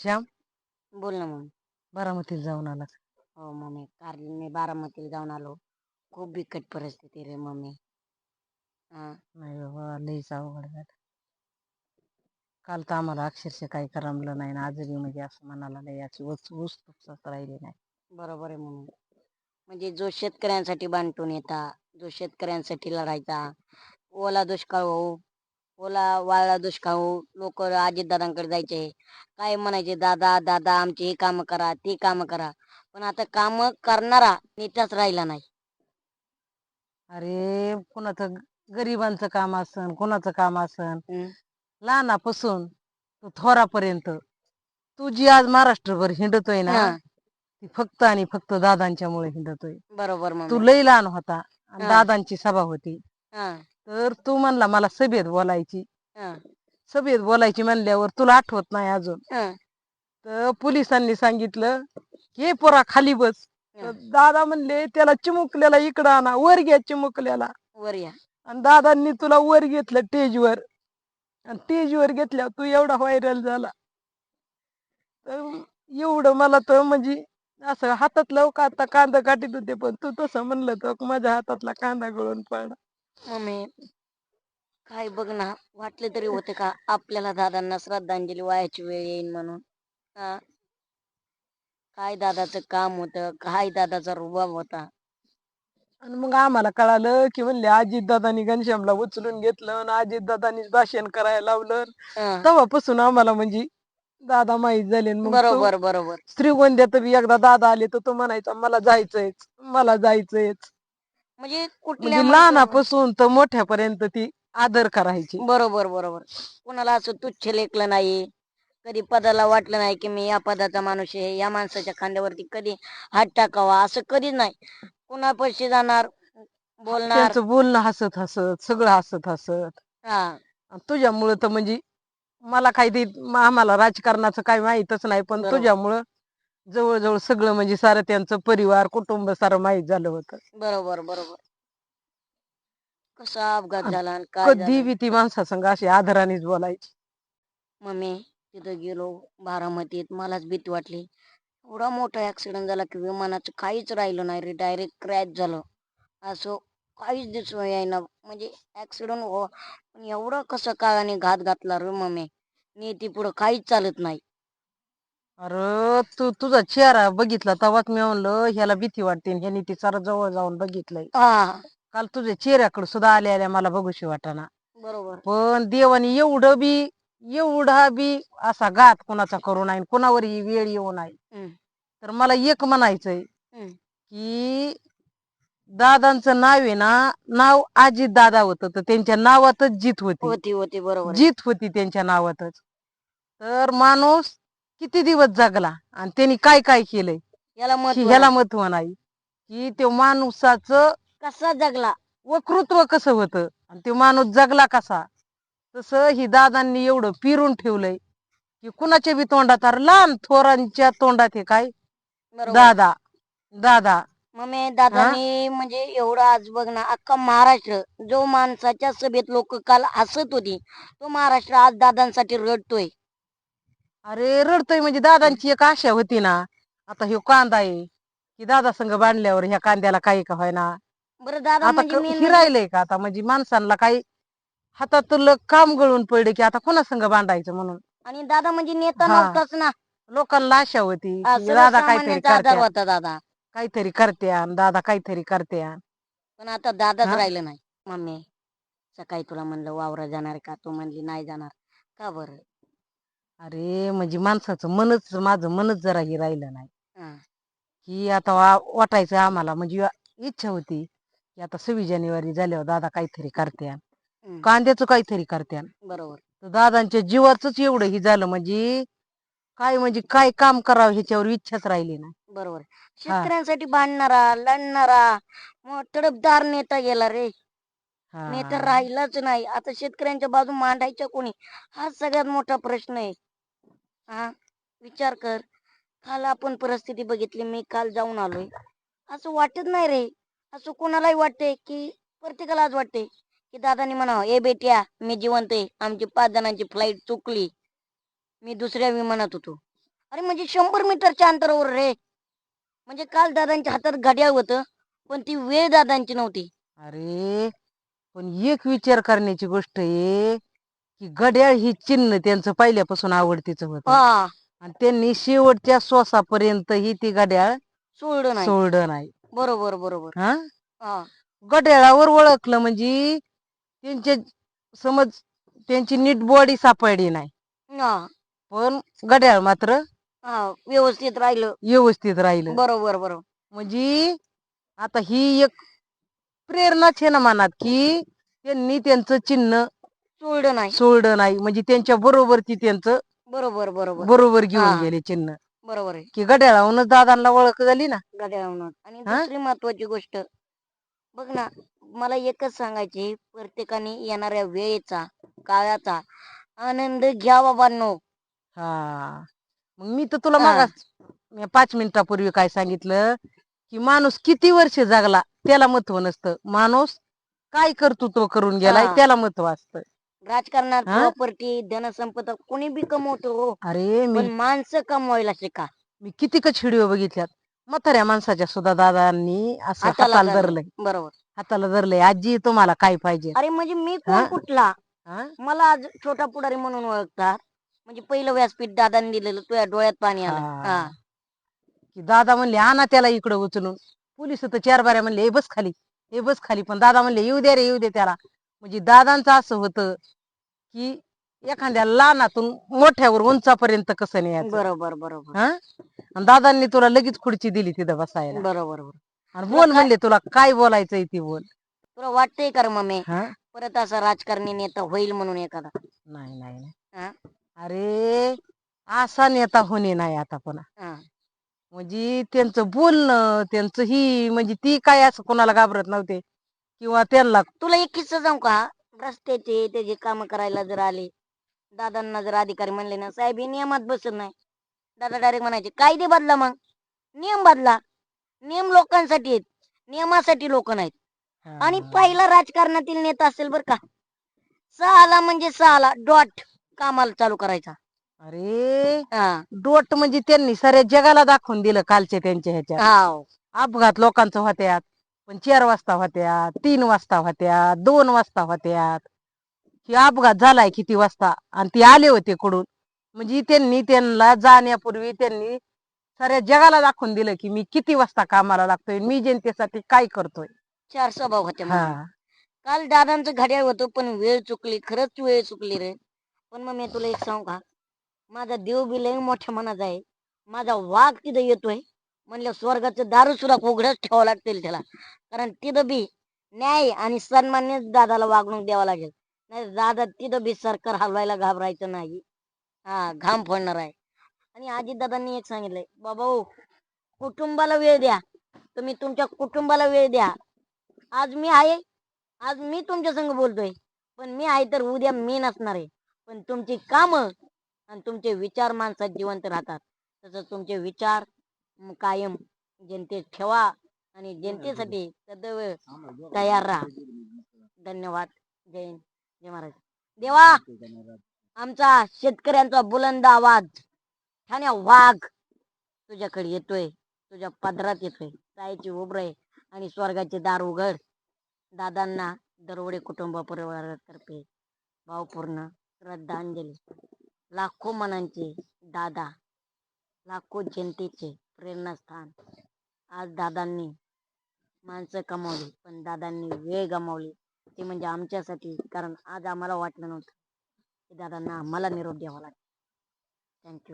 श्याम? बोल ना मम्मी बारामतीला जाऊन आला हो मम्मी. काल मी बारामतीला जाऊन आलो. खूप बिकट परिस्थिती रे मम्मी. हा. नाही बाबा लईच अवघड झालं. काल तर आम्हाला अक्षरशः काही करमलं नाही ना. आजही म्हणजे असं म्हणाला नाही याची वस्तू वस्तूच राहिली नाही. बरोबर आहे मम्मी. म्हणजे जो शेतकऱ्यांसाठी बांधून येता जो शेतकऱ्यांसाठी लढायचा ओला दुष्काळ होऊ ओला वाळला दुष्काळ लोक अजितदादांकडे जायचे काय म्हणायचे? दादा दादा आमची ही कामं करा ती कामं करा. पण आता काम करणारा नेताच राहिला नाही. अरे कोणाचं गरिबांचं काम असन कोणाचं काम असन. लहानापासून तो थोरापर्यंत तू जी आज महाराष्ट्रभर हिंडतोय ना हा, ती फक्त आणि फक्त दादांच्यामुळे हिंडतोय. बरोबर तू लई लहान होता आणि हा. दादांची सभा होती. हा. तर तू म्हणला मला सभेत बोलायची. हा. सभेत बोलायची म्हणल्यावर तुला आठवत नाही अजून. हा. तर पोलिसांनी सांगितलं हे पोरा खाली बस. तर हा. दादा म्हणले त्याला चिमुकल्याला इकडं आणा वर घ्या चिमुकल्याला. वर या. आणि दादांनी तुला वर घेतलं स्टेजवर. आणि स्टेजवर घेतल्यावर तू एवढा व्हायरल झाला. तर एवढं मला तर म्हणजे असं हातातलं का आता कांदा काढीत होते पण तू तसं म्हणलं तर माझ्या हातातला कांदा गळून पडला. मम्मी काय बघ ना वाटले तरी होते का आपल्याला दादांना श्रद्धांजली वायाची वेळ येईल म्हणून हा? काय दादाचं काम होतं काय दादाचा रुबाब होता? आणि मग आम्हाला कळालं की म्हणले अजित दादानी घनश्यामला उचलून घेतलं आणि अजित दादानी भाषण करायला लावलं. हा, तेव्हापासून आम्हाला म्हणजे दादा माहीत झाले आणि मग तो बरोबर बरोबर. श्रीगोंद्यात बी एकदा दादा आले तर तो म्हणायचा मला जायचंयच मला जायचंयच. म्हणजे कुठल्या म्हणजे लहानापासून तर मोठ्यापर्यंत ती आदर करायची. बरोबर बरोबर. कुणाला असं तुच्छ लेखलं नाही कधी पदाला वाटलं नाही की मी या पदाचा माणूस आहे या माणसाच्या खांद्यावरती कधी हात टाकावा असं कधीच नाही. कुणा पैसे जाणार बोलणार? त्यांचं बोलणं हसत हसत सगळं हसत हसत. हा. आणि तुझ्यामुळं तर म्हणजे मला काही ते आम्हाला राजकारणाचं काही माहीतच नाही पण बरोबर. तुझ्यामुळं जवळजवळ सगळं म्हणजे सारं त्यांचं परिवार कुटुंब सारं माहीत झालं होतं. बरोबर बरोबर. कसा अपघात झाला आणि काय कधी झालं? बी ती माणसासंग अशी आदरानेच बोलायची. मम्मी तिथं गेलो बारामतीत. मलाच भीती वाटली. एवढा मोठा ऍक्सिडेंट झाला की विमानाचं काहीच राहिलं नाही रे. डायरेक्ट क्रॅश झालं. असं काहीच दिसून येईना म्हणजे ऍक्सिडेंट हो पण एवढं कसं काळाने घात घातला रे मम्मी. नीती पुढं काहीच चालत नाही. अरे तू तुझा चेहरा बघितला तेव्हाच मी म्हणलं ह्याला भीती वाटते आणि ह्यानी ती सारं जवळ जाऊन बघितलंय. हा. काल तुझ्या चेहऱ्याकडे सुद्धा आल्या आल्या मला बघूशी वाटाना. बरोबर. पण देवाने एवढं बी एवढा बी असा घात कोणाचा करू नाही कोणावर ही वेळ येऊ नाही हम्म. तर मला एक म्हणायचंय हम्म. की दादांचं नाव आहे ना नाव अजित दादा होतं तर त्यांच्या नावातच जीत होती. होती होती बरोबर आहे. जीत होती त्यांच्या नावातच. तर माणूस किती दिवस जगला आणि त्यांनी काय काय केलंय? याला की महत्त्व ह्याला नाही. महत्त्व नाही की ते माणसाचं कसा जगला? वक्तृत्व कसं होतं? आणि ते माणूस जगला कसा? तसं ही दादांनी एवढं पिरून ठेवलंय की कुणाच्या बी तोंडात अरे लहान थोरांच्या तोंडात हे काय? बरोबर. दादा. दादा. मग दादानी म्हणजे एवढं आज बघ ना अख्खा महाराष्ट्र जो माणसाच्या सभेत लोक काल हसत होती तो महाराष्ट्र आज दादांसाठी रडतोय. अरे रडतोय म्हणजे दादांची एक आशा होती ना. आता ह्यो कांदा आहे. की दादा संघ बांधल्यावर ह्या कांद्याला काही का व्हायना बरं दादा आता म्हणजे क- main ही म्हणजे- राहिलंय का आता? म्हणजे माणसांना काही हातातलं काम गळून पडले की आता कोणा संघ बांधायचं म्हणून? आणि दादा म्हणजे नेता हा. नव्हताच ना. लोकांना आशा होती हा, की दादा काहीतरी सर्वसामान्यांचा आधार करत्या. होता दादा. काहीतरी करत्यान दादा काहीतरी करत्यान पण आता दादाच हा? राहिलं नाही. मम्मी सकाळी तुला म्हणलं वावरा जाणार का? तू म्हणली नाही जाणार. का बरं? अरे म्हणजे माणसाचं मनच माझं मनच जरा हे राहिलं नाही. हा. की आता वा- वाटायचं आम्हाला म्हणजे इच्छा होती की आता सव्वीस जानेवारी झाल्यावर दादा काहीतरी करत्यान. हम्म, कांद्याचं काहीतरी करत्यान. बरोबर. तर दादांच्या जीवाचंच एवढं हे झालं म्हणजे काय म्हणजे काय काम करावं ह्याच्यावर इच्छाच राहिली नाही. बरोबर. शेतकऱ्यांसाठी भांडणारा लढणारा मग तडफदार नेता गेला रे. नेता. राहिलाच नाही. आता शेतकऱ्यांच्या बाजू मांडायच्या कोणी? हा सगळ्यात मोठा प्रश्न आहे. हा विचार कर. काल आपण परिस्थिती बघितली मी काल जाऊन आलोय. असं वाटत नाही रे. असं कोणालाही वाटते की प्रत्येकाला आज वाटते की दादानी म्हणावं ए बेट्या मी जिवंत आहे. आमची पाच जणांची फ्लाईट चुकली. मी दुसऱ्या विमानात होतो. अरे म्हणजे शंभर मीटरच्या अंतरावर रे. म्हणजे काल दादांच्या हातात घड्याळ होतं पण ती वेळ दादांची नव्हती. अरे पण एक विचार करण्याची गोष्ट आहे. की घड्याळ ही चिन्ह त्यांचं पहिल्यापासून आवडतीच होत. हा. आणि त्यांनी शेवटच्या श्वासापर्यंत ही ती घड्याळ सोडलं नाही. सोडलं नाही. बरोबर बरोबर. हा? हा. घड्याळावर ओळखलं म्हणजे त्यांच्या समज त्यांची नीट बॉडी सापडली नाही. हा. पण घड्याळ मात्र हा व्यवस्थित राहिलं. व्यवस्थित राहिलं. बरोबर बरोबर. म्हणजे आता ही एक प्रेरणाच आहे ना मनात की त्यांनी त्यांचं चिन्ह सोडलं नाही. सोडलं नाही. म्हणजे त्यांच्या बरोबर ती त्यांचं बरोबर बरोबर. बरोबर घेऊन हा. गेले चिन्ह. बरोबर आहे. की घड्याळावरूनच दादांना ओळख झाली ना? गड्याळावरून आणि हा? दुसरी महत्वाची गोष्ट बघ ना मला एकच सांगायची प्रत्येकाने येणाऱ्या वेळेचा काळाचा आनंद घ्या बाबांनो. हा. मग मी तर तुला हा. मागास मी पाच मिनिटापूर्वी काय सांगितलं? की माणूस किती वर्ष जगला त्याला महत्त्व नसतं. माणूस काय कर्तृत्व करून गेलाय हा. त्याला महत्त्व असतं. राजकारणात हा? प्रॉपर्टी धनसंपदा कोणी बी कमवतो हो. अरे मी माणसं कमवायला शिका. मी कितीकच व्हिडिओ बघितल्यात. म्हाताऱ्या माणसाच्या सुद्धा दादांनी असं हाताला हाताला धरलं. धरलंय. बरोबर. हाताला धरलंय. आजी तुम्हाला काय पाहिजे? अरे म्हणजे मी हा? कोण कुठला? हा? मला आज छोटा पुढारी म्हणून ओळखतात. म्हणजे पहिलं व्यासपीठ दादांनी दिलेलं तुझ्या डोळ्यात पाणी आलं. हा. हा. की दादा म्हणले आणा त्याला इकडं उचलून. पोलीस तर चार बाऱ्या म्हणले हे बस खाली. हे बस खाली. पण दादा म्हणले येऊ दे रे येऊ दे त्याला. म्हणजे दादांचं असं होतं की एखाद्या लहानातून मोठ्यावर उंचापर्यंत कसं न्यायचं? बरोबर बरोबर. हा? आणि दादांनी तुला लगेच खुर्ची दिली तिथं बसायला. बरोबर. आणि बोल म्हणले तुला काय बोलायचंय ती बोल. तुला वाटतंय का रे मम्मी? हा? परत असा राजकारणी नेता होईल म्हणून एखादा. नाही नाही नाही. अरे असा नेता होणे नाही आता पण. म्हणजे त्यांचं बोलणं त्यांचं ही म्हणजे ती काय असं कोणाला घाबरत नव्हते. किंवा त्यांना तुला एक किस्सा सांगू का? रस्त्याचे त्याचे काम करायला जर आले दादांना जर अधिकारी म्हणले ना साहेब हे नियमात बसत नाही. दादा डायरेक्ट म्हणायचे कायदे बदला मग. नियम बदला. नियम लोकांसाठी आहेत. नियमासाठी लोक नाहीत. आणि. पहिला राजकारणातील नेता असेल बर का. सहाला म्हणजे सहाला डॉट कामाला चालू करायचा. अरे! हा. डोट म्हणजे त्यांनी साऱ्या जगाला दाखवून दिलं कालचे त्यांच्या ह्याच्यात. हाव. अपघात लोकांचं होत्यात. पण चार वाजता होत्यात तीन वाजता होत्यात दोन वाजता होत्यात की अपघात झालाय किती वाजता? आणि ते आले होते कडून म्हणजे त्यांनी त्यांना जाण्यापूर्वी त्यांनी साऱ्या जगाला दाखवून दिलं की मी किती वाजता कामाला लागतोय मी जनतेसाठी काय करतोय. चार स्वभाव होते. हा. काल दादांचं घड्याळ होतं पण वेळ चुकली खरंच वेळ चुकली रे. पण मग मी तुला एक सांगू का? माझा देव बी लय मोठ्या मनाचा आहे. माझा वाघ तिथं येतोय. म्हणलं स्वर्गाचं दारू सुद्धा उघडच ठेवावं लागतील त्याला. कारण तिथं बी न्याय आणि सन्मान्य दादाला वागणूक द्यावा लागेल. नाही दादा तिथं बी सरकार हलवायला घाबरायचं नाही. हा घाम फोडणार आहे. आणि आजी दादांनी एक सांगितलंय बाबा हो, कुटुंबाला वेळ द्या. तुम्ही तुमच्या कुटुंबाला वेळ द्या. आज मी आहे आज मी तुमच्या संग बोलतोय. पण मी आहे तर उद्या मी नसणार आहे. पण तुमची कामं आणि तुमचे विचार माणसात जिवंत राहतात. तसंच तुमचे विचार कायम जनतेत ठेवा आणि जनतेसाठी सदैव तयार राहा. धन्यवाद. जय हिंद. जय महाराज. देवा! आमचा शेतकऱ्यांचा बुलंद आवाज. ठाण्या वाघ तुझ्याकडे येतोय. तुझ्या पदरात येतोय. उबर आहे आणि स्वर्गाचे दार उघड. दादांना दरवडे कुटुंब परिवारातर्फे भावपूर्ण श्रद्धांजली. लाखो मनांचे दादा लाखो जनतेचे प्रेरणास्थान आज दादांनी माणसं कमावली पण दादांनी वेळ गमावली. ते म्हणजे आमच्यासाठी कारण आज आम्हाला वाटलं नव्हतं. की दादांना आम्हाला निरोप द्यावा लागेल. थँक्यू